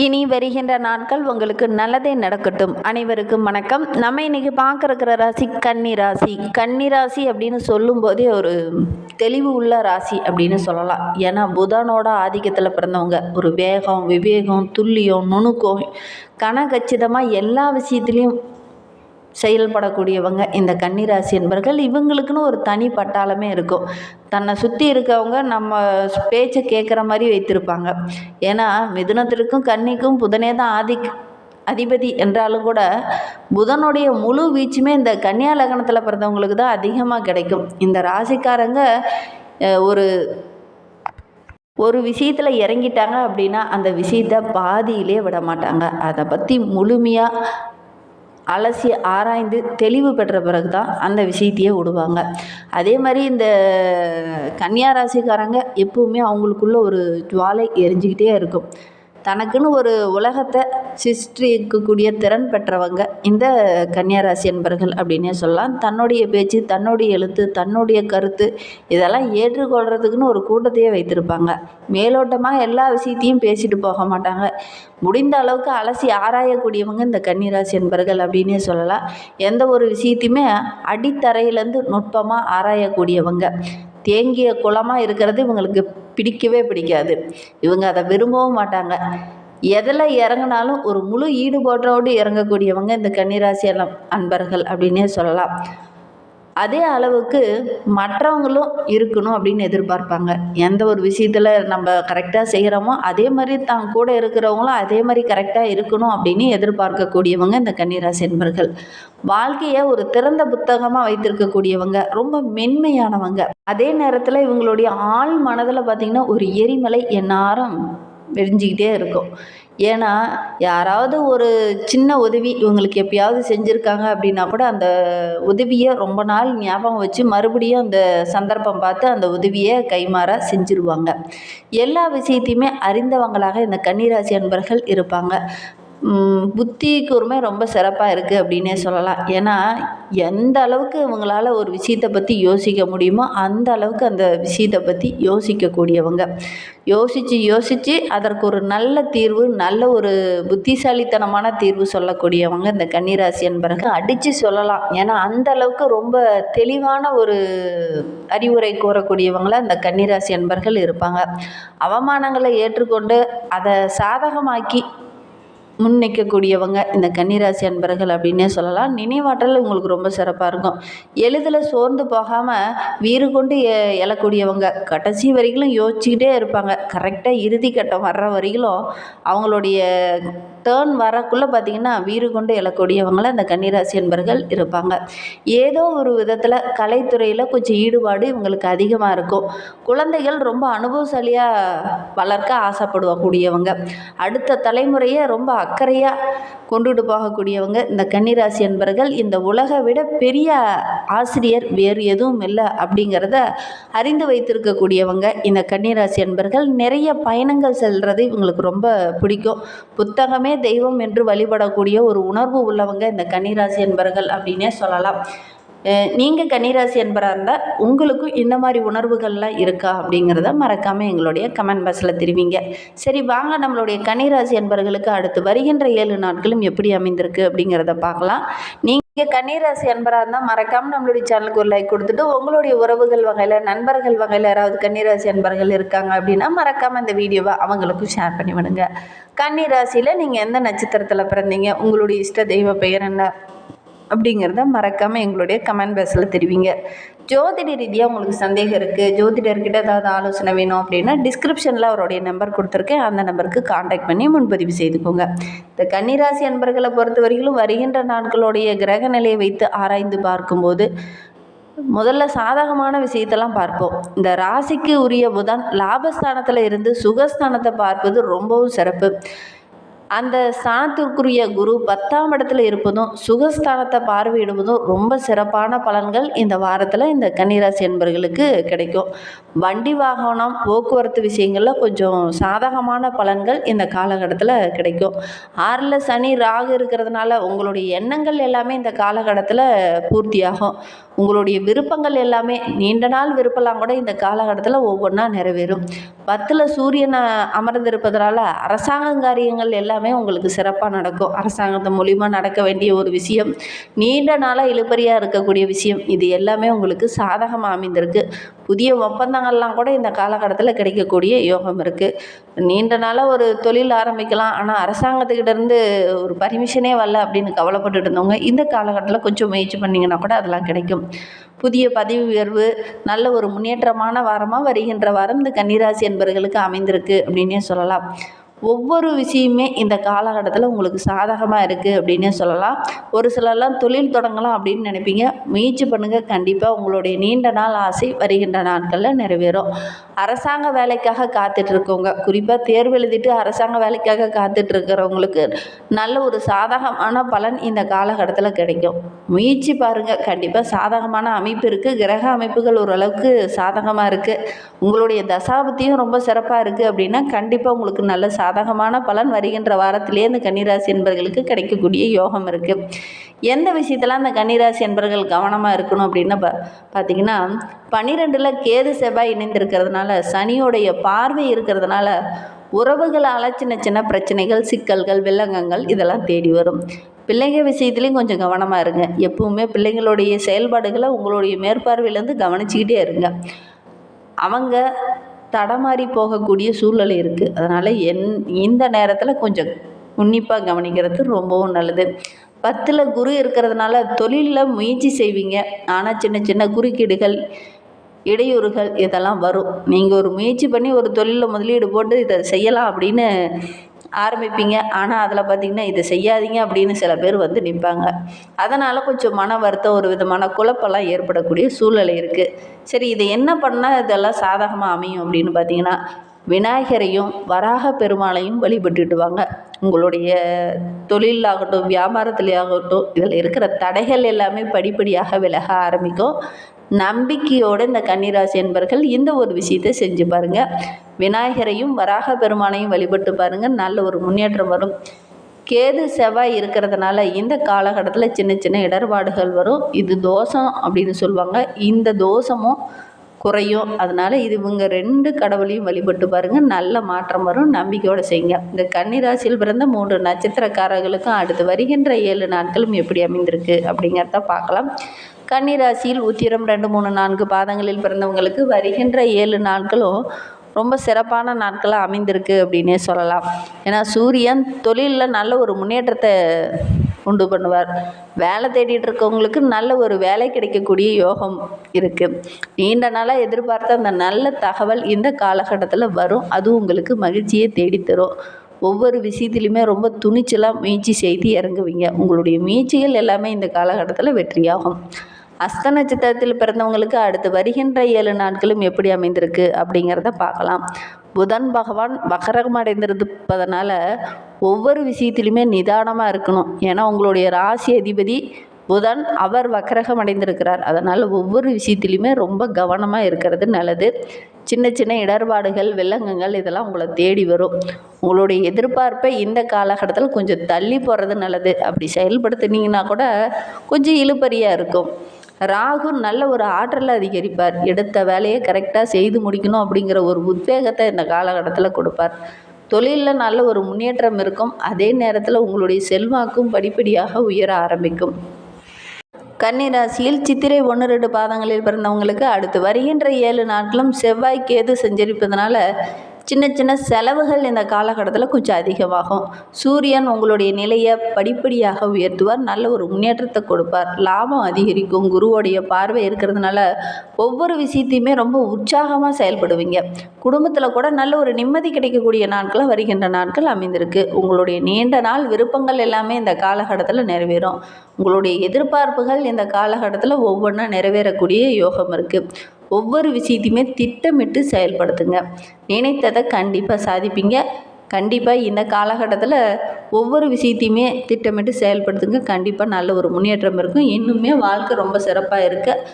இனி வருகின்ற நாட்கள் உங்களுக்கு நல்லதே நடக்கட்டும். அனைவருக்கும் வணக்கம். நம்ம இன்னைக்கு பார்க்க இருக்கிற ராசி கன்னி ராசி. கன்னி ராசி அப்படின்னு சொல்லும்போதே ஒரு தெளிவு உள்ள ராசி அப்படின்னு சொல்லலாம். ஏன்னா புதனோட ஆதிக்கத்தில் பிறந்தவங்க. ஒரு வேகம் விவேகம் துல்லியம் நுணுக்கம் கனகச்சிதமாக எல்லா விஷயத்துலேயும் செயல்படக்கூடியவங்க இந்த கன்னிராசி என்பர்கள். இவங்களுக்குன்னு ஒரு தனி பட்டாளமே இருக்கும். தன்னை சுற்றி இருக்கவங்க நம்ம பேச்சை கேட்குற மாதிரி வைத்திருப்பாங்க. ஏன்னா மிதுனத்திற்கும் கன்னிக்கும் புதனே தான் ஆதி அதிபதி என்றாலும் கூட புதனுடைய முழு வீச்சுமே இந்த கன்னியா லக்னத்தில் பிறந்தவங்களுக்கு தான் அதிகமாக கிடைக்கும். இந்த ராசிக்காரங்க ஒரு ஒரு விஷயத்தில் இறங்கிட்டாங்க அப்படின்னா அந்த விஷயத்தை பாதியிலே விட மாட்டாங்க அதை பற்றி முழுமையாக அலசி ஆராய்ந்து தெளிவு பெற்ற பிறகு தான் அந்த விஷயத்தையே விடுவாங்க. அதே மாதிரி இந்த கன்னியா ராசிக்காரங்க எப்பவுமே அவங்களுக்குள்ள ஒரு ஜுவாலை எரிஞ்சுக்கிட்டே இருக்கும். தனக்குன்னு ஒரு உலகத்தை சிருஷ்டிக்கக்கூடிய திறன் பெற்றவங்க இந்த கன்னியாராசி என்பர்கள் அப்படின்னே சொல்லலாம். தன்னுடைய பேச்சு தன்னுடைய எழுத்து தன்னுடைய கருத்து இதெல்லாம் ஏற்றுக்கொள்கிறதுக்குன்னு ஒரு கூட்டத்தையே வைத்திருப்பாங்க. மேலோட்டமாக எல்லா விஷயத்தையும் பேசிட்டு போக மாட்டாங்க. முடிந்த அளவுக்கு அலசி ஆராயக்கூடியவங்க இந்த கன்னிராசி என்பர்கள் அப்படின்னே சொல்லலாம். எந்த ஒரு விஷயத்தையுமே அடித்தரையிலேருந்து நுட்பமாக ஆராயக்கூடியவங்க. தேங்கிய குளமாக இருக்கிறது இவங்களுக்கு பிடிக்கவே பிடிக்காது. இவங்க அதை விரும்பவும் மாட்டாங்க. எதில் இறங்குனாலும் ஒரு முழு ஈடுபாட்டோடு இறங்கக்கூடியவங்க இந்த கன்னிராசி அன்பர்கள் அப்படின்னே சொல்லலாம். அதே அளவுக்கு மற்றவங்களும் இருக்கணும் அப்படின்னு எதிர்பார்ப்பாங்க. எந்த ஒரு விஷயத்தில் நம்ம கரெக்டாக செய்கிறோமோ அதே மாதிரி தான் கூட இருக்கிறவங்களும் அதே மாதிரி கரெக்டாக இருக்கணும் அப்படின்னு எதிர்பார்க்கக்கூடியவங்க இந்த கன்னிராசி என்பர்கள். வாழ்க்கையை ஒரு திறந்த புத்தகமாக வைத்திருக்கக்கூடியவங்க ரொம்ப மென்மையானவங்க. அதே நேரத்தில் இவங்களுடைய ஆள் மனதில் பார்த்திங்கன்னா ஒரு எரிமலை எந்நேரம் வெடிஞ்சிக்கிட்டே இருக்கும். ஏன்னா யாராவது ஒரு சின்ன உதவி இவங்களுக்கு எப்பயாவது செஞ்சுருக்காங்க அப்படின்னா கூட அந்த உதவியை ரொம்ப நாள் ஞாபகம் வச்சு மறுபடியும் அந்த சந்தர்ப்பம் பார்த்து அந்த உதவியை கைமாற செஞ்சுருவாங்க. எல்லா விஷயத்தையுமே அறிந்தவங்களாக இந்த கன்னிராசி அன்பர்கள் இருப்பாங்க. புத்தி கூர்மை ரொம்ப சிறப்பாக இருக்குது அப்படின்னே சொல்லலாம். ஏன்னா எந்த அளவுக்கு இவங்களால ஒரு விஷயத்தை பற்றி யோசிக்க முடியுமோ அந்த அளவுக்கு அந்த விஷயத்தை பற்றி யோசிக்கக்கூடியவங்க. யோசித்து யோசித்து அதற்கு ஒரு நல்ல தீர்வு நல்ல ஒரு புத்திசாலித்தனமான தீர்வு சொல்லக்கூடியவங்க இந்த கன்னிராசி என்பவர்கள் அடித்து சொல்லலாம். ஏன்னா அந்த அளவுக்கு ரொம்ப தெளிவான ஒரு அறிவுரை கூறக்கூடியவங்கள இந்த கன்னிராசி என்பர்கள் இருப்பாங்க. அவமானங்களை ஏற்றுக்கொண்டு அதை சாதகமாக்கி முன் நிற்கக்கூடியவங்க இந்த கன்னிராசி அன்பர்கள் அப்படின்னே சொல்லலாம். நினைவாற்றல் உங்களுக்கு ரொம்ப சிறப்பாக இருக்கும். எளிதில் சோர்ந்து போகாமல் வீறு கொண்டு எழக்கூடியவங்க. கடைசி வரைக்கும் யோசிச்சுக்கிட்டே இருப்பாங்க. கரெக்டாக இறுதி கட்டம் வர்ற வரைக்கும் அவங்களுடைய டேர்ன் வரக்குள்ளே பார்த்தீங்கன்னா வீறு கொண்டு எழக்கூடியவங்கள இந்த கன்னிராசி என்பர்கள் இருப்பாங்க. ஏதோ ஒரு விதத்தில் கலைத்துறையில் கொஞ்சம் ஈடுபாடு இவங்களுக்கு அதிகமாக இருக்கும். குழந்தைகள் ரொம்ப அனுபவசாலியாக வளர்க்க ஆசைப்படக்கூடியவங்க அடுத்த தலைமுறையை ரொம்ப அக்கறையாக கொண்டுட்டு போகக்கூடியவங்க இந்த கன்னிராசி என்பர்கள் இந்த உலகை விட பெரிய ஆசிரியர் வேறு எதுவும் இல்லை அப்படிங்கிறத அறிந்து வைத்திருக்கக்கூடியவங்க இந்த கன்னிராசி என்பர்கள் நிறைய பயணங்கள் செல்றது இவங்களுக்கு ரொம்ப பிடிக்கும். புத்தகமே தெய்வம் என்று வழிபடக்கூடிய ஒரு உணர்வு உள்ளவங்க இந்த கன்னிராசி என்பர்கள் அப்படின்னே சொல்லலாம். நீங்கள் கன்னிராசி என்பராக இருந்தால் உங்களுக்கும் இந்த மாதிரி உணர்வுகள்லாம் இருக்கா அப்படிங்கிறத மறக்காமல் எங்களுடைய கமெண்ட் பாக்ஸில் தெரிவிங்க. சரி வாங்க நம்மளுடைய கன்னிராசி என்பர்களுக்கு அடுத்து வருகின்ற ஏழு நாட்களும் எப்படி அமைந்திருக்கு அப்படிங்கிறத பார்க்கலாம். நீங்கள் கன்னிராசி அன்பராக இருந்தால் மறக்காமல் நம்மளுடைய சேனலுக்கு ஒரு லைக் கொடுத்துட்டு உங்களுடைய உறவுகள் வகையில் நண்பர்கள் வகையில் யாராவது கன்னிராசி அன்பர்கள் இருக்காங்க அப்படின்னா மறக்காமல் இந்த வீடியோவை அவங்களுக்கும் ஷேர் பண்ணி விடுங்க கன்னிராசியில் நீங்கள் எந்த நட்சத்திரத்தில் பிறந்தீங்க? உங்களுடைய இஷ்ட தெய்வ பெயர் என்ன? அப்படிங்கிறத மறக்காமல் எங்களுடைய கமெண்ட் பாக்ஸில் தெரிவிங்க. ஜோதிட ரீதியாக உங்களுக்கு சந்தேகம் இருக்குது ஜோதிடர்கிட்ட ஏதாவது ஆலோசனை வேணும் அப்படின்னா டிஸ்கிரிப்ஷனில் அவருடைய நம்பர் கொடுத்துருக்கேன். அந்த நம்பருக்கு காண்டாக்ட் பண்ணி முன்பதிவு செய்துக்கோங்க. இந்த கன்னிராசி அன்பர்களை பொறுத்த வரையிலும் வருகின்ற நாட்களுடைய கிரக நிலையை வைத்து ஆராய்ந்து பார்க்கும்போது முதல்ல சாதகமான விஷயத்தெல்லாம் பார்ப்போம். இந்த ராசிக்கு உரிய புதன் லாபஸ்தானத்தில் இருந்து சுகஸ்தானத்தை பார்ப்பது ரொம்பவும் சிறப்பு. அந்த ஸ்தானத்திற்குரிய குரு பத்தாம் இடத்துல இருப்பதும் சுகஸ்தானத்தை பார்வையிடுவதும் ரொம்ப சிறப்பான பலன்கள் இந்த வாரத்தில் இந்த கன்னிராசி என்பர்களுக்கு கிடைக்கும். வண்டி வாகனம் போக்குவரத்து விஷயங்களில் கொஞ்சம் சாதகமான பலன்கள் இந்த காலகட்டத்தில் கிடைக்கும். ஆறில் சனி ராகு இருக்கிறதுனால உங்களுடைய எண்ணங்கள் எல்லாமே இந்த காலகட்டத்தில் பூர்த்தியாகும். உங்களுடைய விருப்பங்கள் எல்லாமே நீண்ட நாள் விருப்பம்லாம் கூட இந்த காலகட்டத்தில் ஒவ்வொன்றா நிறைவேறும். பத்தில் சூரியன் அமர்ந்திருப்பதனால அரசாங்க காரியங்கள் எல்லாம் எல்லாமே உங்களுக்கு சிறப்பாக நடக்கும். அரசாங்கத்து மூலிமா நடக்க வேண்டிய ஒரு விஷயம். நீண்ட நாளாக இழுபறியாக இருக்கக்கூடிய விஷயம். இது எல்லாமே உங்களுக்கு சாதகமாக அமைந்திருக்கு. புதிய ஒப்பந்தங்கள்லாம் கூட இந்த காலகட்டத்தில் கிடைக்கக்கூடிய யோகம் இருக்குது நீண்ட நாளாக ஒரு தொழில் ஆரம்பிக்கலாம். ஆனால் அரசாங்கத்துக்கிட்டேருந்து ஒரு பர்மிஷனே வரல அப்படின்னு கவலைப்பட்டுட்டு இருந்தவங்க இந்த காலகட்டத்தில் கொஞ்சம் முயற்சி பண்ணிங்கன்னா கூட அதெல்லாம் கிடைக்கும். புதிய பதவி உயர்வு நல்ல ஒரு முன்னேற்றமான வாரமாக வருகின்ற வாரம் இந்த கன்னிராசி என்பவர்களுக்கு அமைந்திருக்கு அப்படின்னே சொல்லலாம். ஒவ்வொரு விஷயமே இந்த காலகட்டத்தில் உங்களுக்கு சாதகமாக இருக்குது அப்படின்னே சொல்லலாம். ஒரு சிலர்லாம் தொழில் தொடங்கலாம் அப்படின்னு நினைப்பீங்க. முயற்சி பண்ணுங்கள் கண்டிப்பாக உங்களுடைய நீண்ட நாள் ஆசை வருகின்ற நாட்களில் நிறைவேறும். அரசாங்க வேலைக்காக காத்துட்ருக்கவங்க குறிப்பாக தேர்வு எழுதிட்டு அரசாங்க வேலைக்காக காத்துட்ருக்கிறவங்களுக்கு நல்ல ஒரு சாதகமான பலன் இந்த காலகட்டத்தில் கிடைக்கும். முயற்சி பாருங்கள் கண்டிப்பாக சாதகமான அமைப்பு இருக்குது கிரக அமைப்புகள் ஓரளவுக்கு சாதகமாக இருக்குது உங்களுடைய தசாபத்தியும் ரொம்ப சிறப்பாக இருக்குது அப்படின்னா கண்டிப்பாக உங்களுக்கு நல்ல சா சாதகமான பலன் வருகின்ற வாரத்திலே இந்த கன்னிராசி என்பவர்களுக்கு கிடைக்கக்கூடிய யோகம் இருக்குது எந்த விஷயத்தில் அந்த கன்னிராசி என்பவர்கள் கவனமாக இருக்கணும் அப்படின்னு பா பார்த்தீங்கன்னா பன்னிரெண்டில் கேது செவ்வாய் இணைந்திருக்கிறதுனால சனியோடைய பார்வை இருக்கிறதுனால உறவுகளால் சின்ன சின்ன பிரச்சனைகள் சிக்கல்கள் வில்லங்கங்கள் இதெல்லாம் தேடி வரும். பிள்ளைங்க விஷயத்துலேயும் கொஞ்சம் கவனமாக இருங்க. எப்பவுமே பிள்ளைங்களுடைய செயல்பாடுகளை உங்களுடைய மேற்பார்வையிலேருந்து கவனிச்சிக்கிட்டே இருங்க. அவங்க தடமாறி போகக்கூடிய சூழ்நிலை இருக்குது அதனால் என் இந்த நேரத்தில் கொஞ்சம் உன்னிப்பாக கவனிக்கிறது ரொம்பவும் நல்லது. பத்தில் குரு இருக்கிறதுனால தொழிலில் முயற்சி செய்வீங்க. ஆனால் சின்ன சின்ன குறுக்கீடுகள் இடையூறுகள் இதெல்லாம் வரும். நீங்கள் ஒரு முயற்சி பண்ணி ஒரு தொழிலில் முதலீடு போட்டு இதை செய்யலாம் அப்படின்னு ஆரம்பிப்பீங்க. ஆனால் அதில் பார்த்திங்கன்னா இதை செய்யாதீங்க அப்படின்னு சில பேர் வந்து நிற்பாங்க அதனால் கொஞ்சம் மன வருத்தம் ஒரு விதமான குழப்பம்லாம் ஏற்படக்கூடிய சூழ்நிலை இருக்குது சரி இதை என்ன பண்ணால் இதெல்லாம் சாதகமாக அமையும் அப்படின்னு பார்த்தீங்கன்னா விநாயகரையும் வராக பெருமாளையும் வழிபட்டுட்டு வாங்க உங்களுடைய தொழிலாகட்டும் வியாபாரத்துலேயாகட்டும் இதில் இருக்கிற தடைகள் எல்லாமே படிப்படியாக விலக ஆரம்பிக்கும். நம்பிக்கையோடு இந்த கன்னிராசி என்பர்கள் இந்த ஒரு விஷயத்தை செஞ்சு பாருங்கள் விநாயகரையும் வராக பெருமானையும் வழிபட்டு பாருங்கள் நல்ல ஒரு முன்னேற்றம் வரும். கேது செவ்வாய் இருக்கிறதுனால இந்த காலகட்டத்தில் சின்ன சின்ன இடர்பாடுகள் வரும். இது தோஷம் அப்படின்னு சொல்லுவாங்க. இந்த தோஷமும் குறையும். அதனால் இது இவங்க ரெண்டு கடவுளையும் வழிபட்டு பாருங்கள் நல்ல மாற்றம் வரும். நம்பிக்கையோடு செய்யுங்க. இந்த கன்னிராசியில் பிறந்த மூன்று நட்சத்திரக்காரர்களுக்கும் அடுத்து வருகின்ற ஏழு நாட்களும் எப்படி அமைந்திருக்கு அப்படிங்கிறத பார்க்கலாம். கன்னிராசியில் உத்திரம் ரெண்டு மூணு நான்கு பாதங்களில் பிறந்தவங்களுக்கு வருகின்ற ஏழு நாட்களும் ரொம்ப சிறப்பான நாட்களாக அமைந்திருக்கு அப்படின்னே சொல்லலாம். ஏன்னா சூரியன் தொழிலில் நல்ல ஒரு முன்னேற்றத்தை உண்டு பண்ணுவார். வேலை தேடிட்டு இருக்கவங்களுக்கு நல்ல ஒரு வேலை கிடைக்கக்கூடிய யோகம் இருக்குது நீண்ட நாளாக எதிர்பார்த்த அந்த நல்ல தகவல் இந்த காலகட்டத்தில் வரும். அது உங்களுக்கு மகிழ்ச்சியை தேடித்தரும். ஒவ்வொரு விஷயத்துலையுமே ரொம்ப துணிச்சலாக முயற்சி செய்து இறங்குவீங்க. உங்களுடைய முயற்சிகள் எல்லாமே இந்த காலகட்டத்தில் வெற்றியாகும். அஸ்த நட்சத்திரத்தில் பிறந்தவங்களுக்கு அடுத்து வருகின்ற ஏழு நாட்களும் எப்படி அமைந்திருக்கு அப்படிங்கிறத பார்க்கலாம். புதன் பகவான் வக்கரகம் அடைந்திருப்பதனால ஒவ்வொரு விஷயத்திலுமே நிதானமாக இருக்கணும். ஏன்னா உங்களுடைய ராசி அதிபதி புதன் அவர் வக்கரகம் அடைந்திருக்கிறார். அதனால் ஒவ்வொரு விஷயத்துலையுமே ரொம்ப கவனமாக இருக்கிறது நல்லது. சின்ன சின்ன இடர்பாடுகள் வில்லங்கங்கள் இதெல்லாம் உங்களை தேடி வரும். உங்களுடைய எதிர்பார்ப்பை இந்த காலகட்டத்தில் கொஞ்சம் தள்ளி போகிறது நல்லது. அப்படி செயல்படுத்துனீங்கன்னா கூட கொஞ்சம் இழுபறியாக இருக்கும். ராகு நல்ல ஒரு ஆற்றலை அதிகரிப்பார். எடுத்த வேலையை கரெக்டாக செய்து முடிக்கணும் அப்படிங்கிற ஒரு உத்வேகத்தை இந்த காலகட்டத்தில் கொடுப்பார். தொழிலில் நல்ல ஒரு முன்னேற்றம் இருக்கும். அதே நேரத்தில் உங்களுடைய செல்வாக்கும் படிப்படியாக உயர ஆரம்பிக்கும். கன்னிராசியில் சித்திரை ஒன்று ரெண்டு பாதங்களில் பிறந்தவங்களுக்கு அடுத்து வருகின்ற ஏழு நாட்களும் செவ்வாய் கேது சஞ்சரிப்பதனால சின்ன சின்ன செலவுகள் இந்த காலகட்டத்தில் கொஞ்சம் அதிகமாகும். சூரியன் உங்களுடைய நிலையை படிப்படியாக உயர்த்துவார். நல்ல ஒரு முன்னேற்றத்தை கொடுப்பார். லாபம் அதிகரிக்கும். குருவோடைய பார்வை இருக்கிறதுனால ஒவ்வொரு விஷயத்தையுமே ரொம்ப உற்சாகமாக செயல்படுவீங்க. குடும்பத்தில் கூட நல்ல ஒரு நிம்மதி கிடைக்கக்கூடிய நாட்களாக வருகின்ற நாட்கள் அமைந்திருக்கு. உங்களுடைய நீண்ட நாள் விருப்பங்கள் எல்லாமே இந்த காலகட்டத்தில் நிறைவேறும். உங்களுடைய எதிர்பார்ப்புகள் இந்த காலகட்டத்தில் ஒவ்வொன்றா நிறைவேறக்கூடிய யோகம் இருக்குது ஒவ்வொரு விஷயத்தையுமே திட்டமிட்டு செயல்படுத்துங்க. நினைத்ததை கண்டிப்பாக சாதிப்பீங்க. கண்டிப்பாக இந்த காலகட்டத்தில் ஒவ்வொரு விஷயத்தையுமே திட்டமிட்டு செயல்படுத்துங்க. கண்டிப்பாக நல்ல ஒரு முன்னேற்றம் இருக்கும். இன்னுமே வாழ்க்கை ரொம்ப சிறப்பாக இருக்க.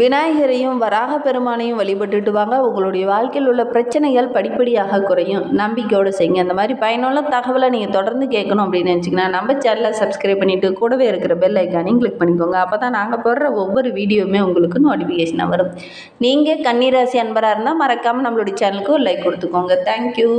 விநாயகரையும் வராக பெருமானையும் வழிபட்டுட்டு வாங்க உங்களுடைய வாழ்க்கையில் உள்ள பிரச்சனைகள் படிப்படியாக குறையும். நம்பிக்கையோடு செய்யுங்க. அந்த மாதிரி பயனுள்ள தகவலை நீங்கள் தொடர்ந்து கேட்கணும் அப்படின்னு நினச்சிங்கன்னா நம்ம சேனலை சப்ஸ்கிரைப் பண்ணிவிட்டு கூடவே இருக்கிற பெல் ஐக்கானையும் கிளிக் பண்ணிக்கோங்க. அப்போ தான் நாங்கள் போடுற ஒவ்வொரு வீடியோவுமே உங்களுக்கு நோட்டிஃபிகேஷனாக வரும். நீங்கள் கன்னிராசி அன்பராக இருந்தால் மறக்காமல் நம்மளுடைய சேனலுக்கு ஒரு லைக் கொடுத்துக்கோங்க. தேங்க்யூ